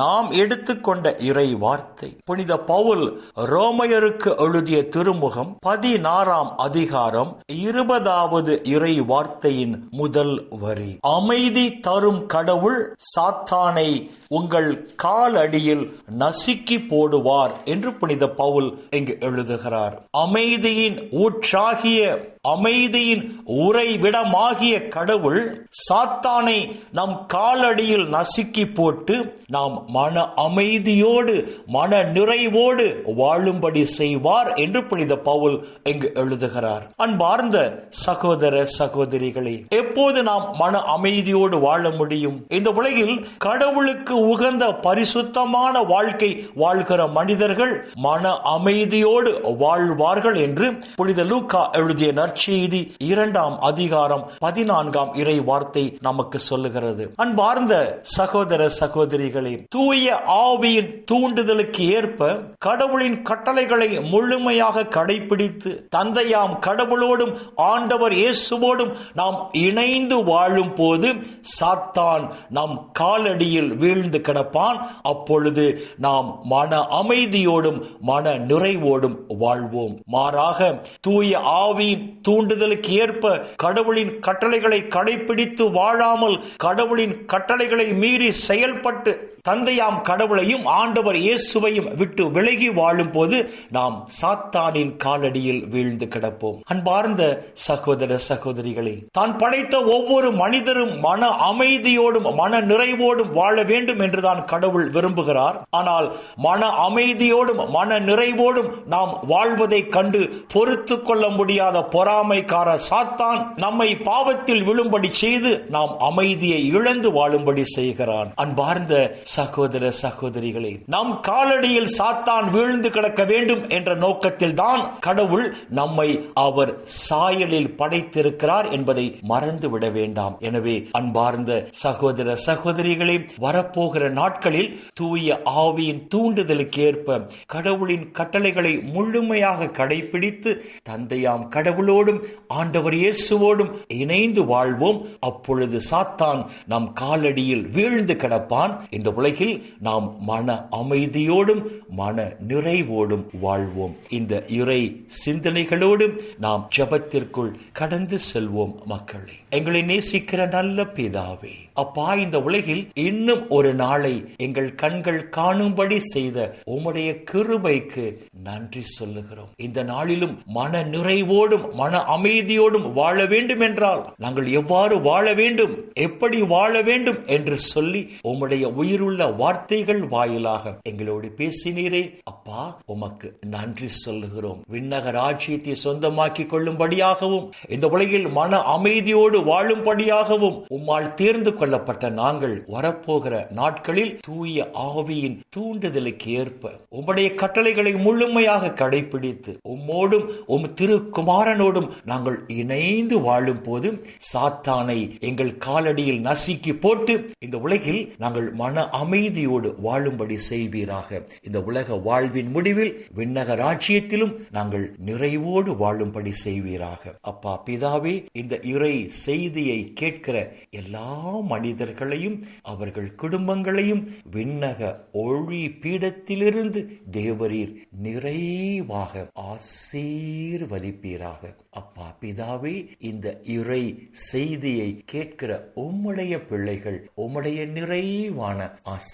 நாம் எடுத்துக்கொண்ட இறை வார்த்தை. புனித பவுல் ரோமையருக்கு எழுதிய திருமுகம் பதினாறாம் அதிகாரம் இருபதாவது இறை வார்த்தையின் முதல் வரி. அமைதி தரும் கடவுள் சாத்தானை உங்கள் காலடியில் நசுக்கி போடுவார் என்று புனித பவுல் இங்கு எழுதுகிறார். அமைதியின் ஊற்றாகிய அமைதியின் உறைவிடமாகிய கடவுள் சாத்தானை நம் காலடியில் நசுக்கி போட்டு நாம் மன அமைதியோடு மன நிறைவோடு வாழும்படி செய்வார் என்று புனித பவுல் இங்கு எழுதுகிறார். அன்பார்ந்த சகோதர சகோதரிகளே எப்போது நாம் மன அமைதியோடு வாழ முடியும்? இந்த உலகில் கடவுளுக்கு உகந்த பரிசுத்தமான வாழ்க்கை வாழ்கிற மனிதர்கள் மன அமைதியோடு வாழ்வார்கள் என்று புனித லூக்கா எழுதிய நற்செய்தி இரண்டாம் அதிகாரம் பதினான்காம் இறை வார்த்தை நமக்கு சொல்லுகிறது. அன்பார்ந்த சகோதர சகோதரிகளே தூய ஆவியின் தூண்டுதலுக்கு ஏற்ப கடவுளின் கட்டளைகளை முழுமையாக கடைபிடித்து தந்தையாம் கடவுளோடும் ஆண்டவர் இயேசுவோடும் நாம் இணைந்து வாழும் போது சாத்தான் நம் காலடியில் வீழ்ந்து கிடப்பான். அப்பொழுது நாம் மன அமைதியோடும் மன நிறைவோடும் வாழ்வோம். மாறாக தூய ஆவியின் தூண்டுதலுக்கு ஏற்ப கடவுளின் கட்டளைகளை கடைபிடித்து வாழாமல் கடவுளின் கட்டளைகளை மீறி செயல்பட்டு தன் தந்தையாம் கடவுளையும் ஆண்டவர் இயேசுவையும் விட்டு விலகி வாழும் போது நாம் சாத்தானின் காலடியில் வீழ்ந்து கிடப்போம். அன்பார்ந்த சகோதர சகோதரிகளே தான் படைத்த ஒவ்வொரு மனிதரும் மன அமைதியோடும் மன நிறைவோடும் வாழ வேண்டும் என்றுதான் கடவுள் விரும்புகிறார். ஆனால் மன அமைதியோடும் மன நிறைவோடும் நாம் வாழ்வதை கண்டு பொறுத்து கொள்ள முடியாத பொறாமைக்கார சாத்தான் நம்மை பாவத்தில் விழும்படி செய்து நாம் அமைதியை இழந்து வாழும்படி செய்கிறான். அன்பார்ந்த சக சகோதர சகோதரிகளே நம் காலடியில் சாத்தான் வீழ்ந்து கிடக்க வேண்டும் என்ற நோக்கத்தில் தான் கடவுள் நம்மை அவர் சாயலில் படைத்திருக்கிறார் என்பதை மறந்து விட வேண்டாம். எனவே அன்பார்ந்த சகோதர சகோதரிகளே வரப்போகிற நாட்களில் தூய ஆவியின் தூண்டுதலுக்கு ஏற்ப கடவுளின் கட்டளைகளை முழுமையாக கடைபிடித்து தந்தையாம் கடவுளோடும் ஆண்டவர் இயேசுவோடும் இணைந்து வாழ்வோம். அப்பொழுது சாத்தான் நம் காலடியில் வீழ்ந்து கிடப்பான். இந்த உலகில் நாம் மன அமைதியோடும் மன நிறைவோடும் வாழ்வோம். இந்த இறை சிந்தனைகளோடும் நாம் ஜபத்திற்குள் கடந்து செல்வோம் மக்களை. எங்களை நேசிக்கிற நல்ல பிதாவே அப்பா இந்த உலகில் இன்னும் ஒரு நாளை எங்கள் கண்கள் காணும்படி செய்த உம்முடைய கிருபைக்கு நன்றி சொல்லுகிறோம். இந்த நாளிலும் மன நிறைவோடும் மன அமைதியோடும் வாழ வேண்டும் என்றால் நாங்கள் எவ்வாறு வாழ வேண்டும் எப்படி வாழ வேண்டும் என்று சொல்லி உம்முடைய உயிருள்ள வார்த்தைகள் வாயிலாக எங்களோடு பேசினீரே. அப்பா உமக்கு நன்றி சொல்லுகிறோம். விண்ணக ராஜ்யத்தை சொந்தமாக்கி கொள்ளும்படியாகவும் இந்த உலகில் மன அமைதியோடு வாழும்படியாகவும் உம்மால் தேர்ந்து கொள்ளப்பட்ட நாங்கள் வரப்போகிற நாட்களில் தூய ஆவியின் தூண்டுதலுக்கு ஏற்ப உம்முடைய கட்டளைகளை முழுமையாக கடைபிடித்து உம்மோடும் உம் திருக்குமாரனோடும் நாங்கள் இணைந்து வாழும் போது சாத்தானை எங்கள் காலடியில் நசுக்கி போட்டு இந்த உலகில் நாங்கள் மன அமைதியோடு வாழும்படி செய்வீராக. இந்த உலக வாழ்வின் முடிவில் விண்ணக ராஜ்யத்திலும் நாங்கள் நிறைவோடு வாழும்படி செய்வீராக. அப்பா பிதாவே இந்த இறை செய்தியை கேட்கிற எல்லா மனிதர்களையும் அவர்கள் குடும்பங்களையும் விண்ணக ஒளி பீடத்திலிருந்து தேவரீர் நிறைவாக ஆசீர்வதிப்பீராக. அப்பா பிதாவே இந்த இறை செய்தியை கேட்கிற உம்முடைய பிள்ளைகள் உம்முடைய நிறைவான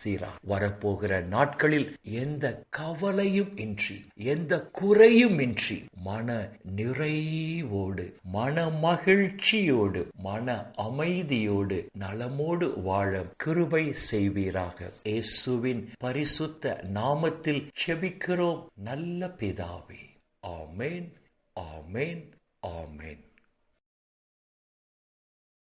சீரா. வரப்போகிற நாட்களில் எந்த கவலையும் இன்றி எந்த குறையும் இன்றி மன நிறைவோடு மன மகிழ்ச்சியோடு மன அமைதியோடு நலமோடு வாழ கிருபை செய்வீராக. இயேசுவின் பரிசுத்த நாமத்தில் செபிக்கிறோம் நல்ல பிதாவே. ஆமேன் ஆமேன் ஆமேன்.